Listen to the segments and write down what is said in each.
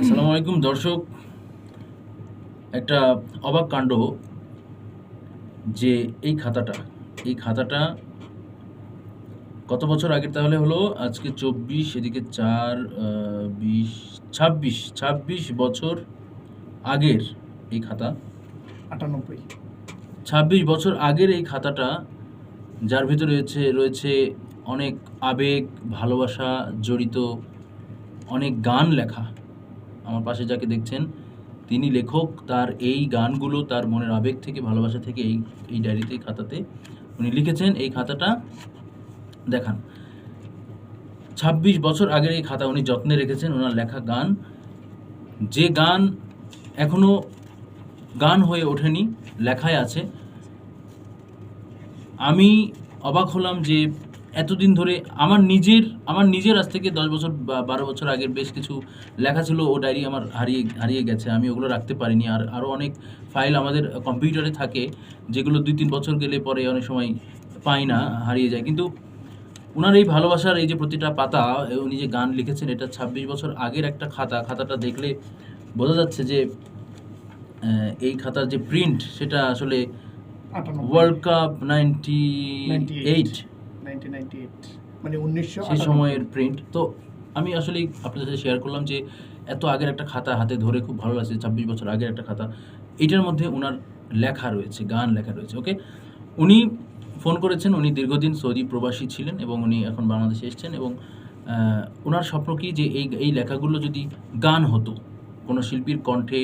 আসসালামু আলাইকুম দর্শক। একটা অবাক কাণ্ড যে এই খাতাটা এই খাতাটা কত বছর আগের তাহলে হলো? আজকে চব্বিশ এদিকে চার বিশ ছাব্বিশ ছাব্বিশ বছর আগের এই খাতা। আটানব্বই। ছাব্বিশ বছর আগের এই খাতাটা যার ভিতরে রয়েছে রয়েছে অনেক আবেগ ভালোবাসা জড়িত অনেক গান লেখা। আমার পাশে যাকে দেখছেন, তিনি লেখক, তার এই গানগুলো তার মনের আবেগ থেকে, ভালোবাসা থেকে এই এই ডায়েরিতে খাতাতে উনি লিখেছেন। এই খাতাটা দেখান। ছাব্বিশ বছর আগের এই খাতা উনি যত্নে রেখেছেন, ওনার লেখা গান। যে গান এখনও গান হয়ে ওঠেনি, লেখায় আছে। আমি অবাক হলাম যে এতদিন ধরে আমার নিজের আমার নিজের আজ থেকে দশ বছর বা বারো বছর আগের বেশ কিছু লেখা ছিল ও ডায়েরি আমার হারিয়ে হারিয়ে গেছে। আমি ওগুলো রাখতে পারিনি। আর আরও অনেক ফাইল আমাদের কম্পিউটারে থাকে যেগুলো দুই তিন বছর গেলে পরে অনেক সময় পাই না হারিয়ে যায়। কিন্তু ওনার এই ভালোবাসার এই যে প্রতিটা পাতা উনি যে গান লিখেছেন এটা ছাব্বিশ বছর আগের একটা খাতা। খাতাটা দেখলে বোঝা যাচ্ছে যে এই খাতার যে প্রিন্ট সেটা আসলে ওয়ার্ল্ড কাপ নাইনটি এইট মানে উনিশশো সেই সময়ের প্রিন্ট তো আমি আসলে আপনাদের সাথে শেয়ার করলাম যে এত আগের একটা খাতা হাতে ধরে খুব ভালো লাগছে ছাব্বিশ বছর আগের একটা খাতা। এটার মধ্যে ওনার লেখা রয়েছে গান লেখা রয়েছে ওকে উনি ফোন করেছেন উনি দীর্ঘদিন সৌদি প্রবাসী ছিলেন এবং উনি এখন বাংলাদেশে এসেছেন এবং ওনার স্বপ্ন কি যে এই এই লেখাগুলো যদি গান হতো কোনো শিল্পীর কণ্ঠে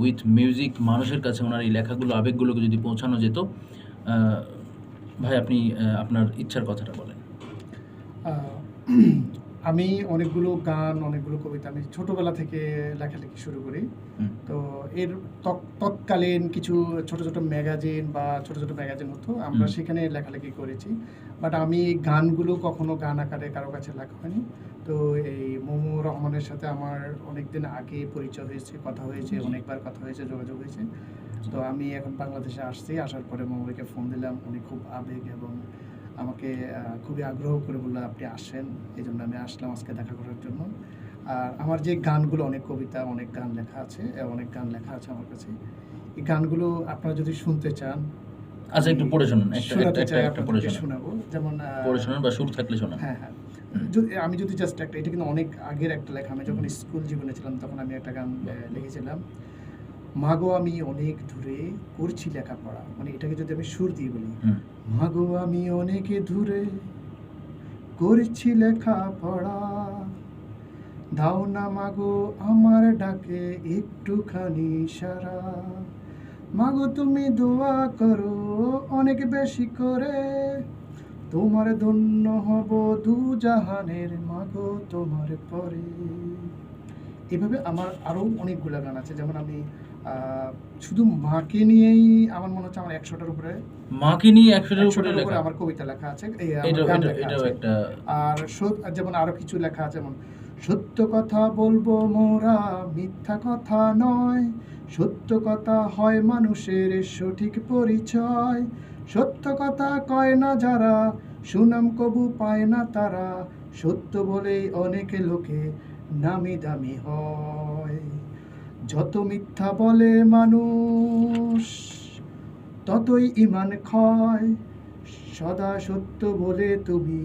উইথ মিউজিক মানুষের কাছে ওনার এই লেখাগুলো আবেগগুলোকে যদি পৌঁছানো যেত ভাই আপনি আপনার ইচ্ছার কথাটা বলেন। আমি অনেকগুলো গান অনেকগুলো কবিতা আমি ছোটবেলা থেকে লেখালেখি শুরু করি। তো এর তৎ- তৎকালীন কিছু ছোট ছোট ম্যাগাজিন বা ছোট ছোট ম্যাগাজিন হতো আমরা সেখানে লেখালেখি করেছি। বাট আমি গানগুলো কখনো গান আকারে কারও কাছে লেখা হয়নি। তো এই মোমো রহমানের সাথে আমার অনেকদিন আগে পরিচয় হয়েছে কথা হয়েছে অনেকবার কথা হয়েছে যোগাযোগ হয়েছে। তো আমি এখন বাংলাদেশে আসছি আসার পরে মোমোকে ফোন দিলাম উনি খুব আবেগ এবং আমাকে খুবই আগ্রহ করে বলল আপনি আসেন। এই জন্য আমি আসলাম আজকে দেখা করার জন্য। আর আমার যে গানগুলো অনেক কবিতা অনেক গান লেখা আছে অনেক গান লেখা আছে আমার কাছে। এই গানগুলো আপনারা যদি শুনতে চান আচ্ছা একটু পড়ে শোনান একটা একটা একটা পড়ে শোনাবো। যেমন পড়ে শোনান বা সুর থাকলে শোনান। হ্যাঁ হ্যাঁ। আমি যদি জাস্ট একটা এটা কিন্তু অনেক আগের একটা লেখা। আমি যখন স্কুল জীবনে ছিলাম তখন আমি একটা গান লিখেছিলাম। মাগো আমি অনেক দূরে করছি লেখাপড়া। মানে এটাকে যদি আমি সুর দিয়ে বলি মাগো আমি অনেকে দূরে করছি লেখাপড়া। দাও না মাগো আমার ডাকে একটুখানি সারা। মাগো তুমি দোয়া করো অনেক বেশি করে। তোমার ধন্য হব দু জাহানের মাগো তোমার পরে। এভাবে আমার আরও অনেকগুলো গান আছে যেমন আমি শুধু মাকে নিয়েই আমার মনে হচ্ছে আমার একশোটার উপরে মাকে নিয়ে একশোটার উপরে আমার কবিতা লেখা আছে আর যেমন আরও কিছু লেখা আছে যেমন সত্য কথা বলব মোরা মিথ্যা কথা নয় সত্য কথা হয় মানুষের সঠিক পরিচয় সত্য কথা কয় না যারা, সুনাম কবু পায় না তারা। সত্য বলেই অনেকে লোকে নামি দামি হয়। যত মিথ্যা বলে মানুষ, ততই ইমান ক্ষয়। সদা সত্য বলে তুমি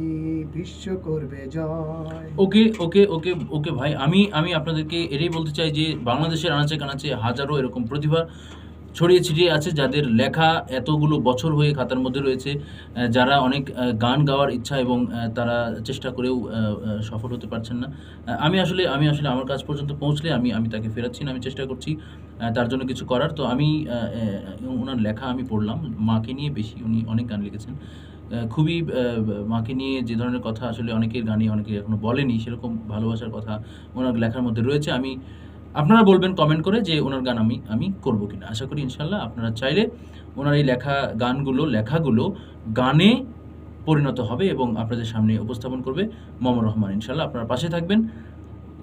বিশ্ব করবে জয়। ওকে ওকে ওকে ওকে ভাই, আমি আমি আপনাদেরকে এটাই বলতে চাই যে, বাংলাদেশের আনাচে কানাচে হাজারো এরকম প্রতিভা ছড়িয়ে ছিটিয়ে আছে, যাদের লেখা এতগুলো বছর হয়ে খাতার মধ্যে রয়েছে যারা অনেক গান গাওয়ার ইচ্ছা এবং তারা চেষ্টা করেও সফল হতে পারছেন না। আমি আসলে আমি আসলে আমার কাজ পর্যন্ত পৌঁছলে আমি আমি তাকে ফেরাচ্ছি না, আমি চেষ্টা করছি তার জন্য কিছু করার। তো আমি ওনার লেখা আমি পড়লাম, মাকে নিয়ে বেশি উনি অনেক গান লিখেছেন। খুবই মাকে নিয়ে যে ধরনের কথা আসলে অনেকের গানে অনেকে এখনও বলেনি, সেরকম ভালোবাসার কথা ওনার লেখার মধ্যে রয়েছে। আমি আপনারা বলবেন কমেন্ট করে যে ওনার গান আমি আমি করব কিনা। আশা করি ইনশাল্লাহ আপনারা চাইলে ওনার এই লেখা গানগুলো লেখাগুলো গানে পরিণত হবে এবং আপনাদের সামনে উপস্থাপন করবে মম রহমান। ইনশাল্লাহ আপনারা পাশে থাকবেন।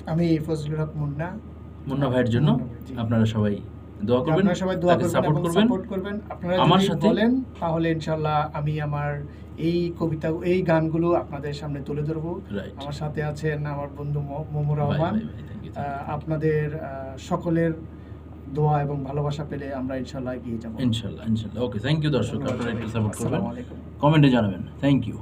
আমি ফজলুল হক মুন্না। মুন্না ভাইয়ের জন্য। আপনারা সবাই দোয়া করবেন আপনারা সবাই দোয়া করবেন সাপোর্ট করবেন। সাপোর্ট করবেন। আপনারা আমার সাথে- বলেন তাহলে ইনশাল্লাহ আমি আমার এই কবিতা এই গানগুলো আপনাদের সামনে তুলে ধরবো। আমার সাথে আছেন আমার বন্ধু মোমো রহমান। আপনাদের সকলের দোয়া এবং ভালোবাসা পেলে আমরা ইনশাল্লাহ এগিয়ে যাব। ইনশাল্লাহ ইনশাল্লাহ ওকে থ্যাংক ইউ দর্শক আপনারা একটু সাপোর্ট করবেন। কমেন্টে জানাবেন। Thank you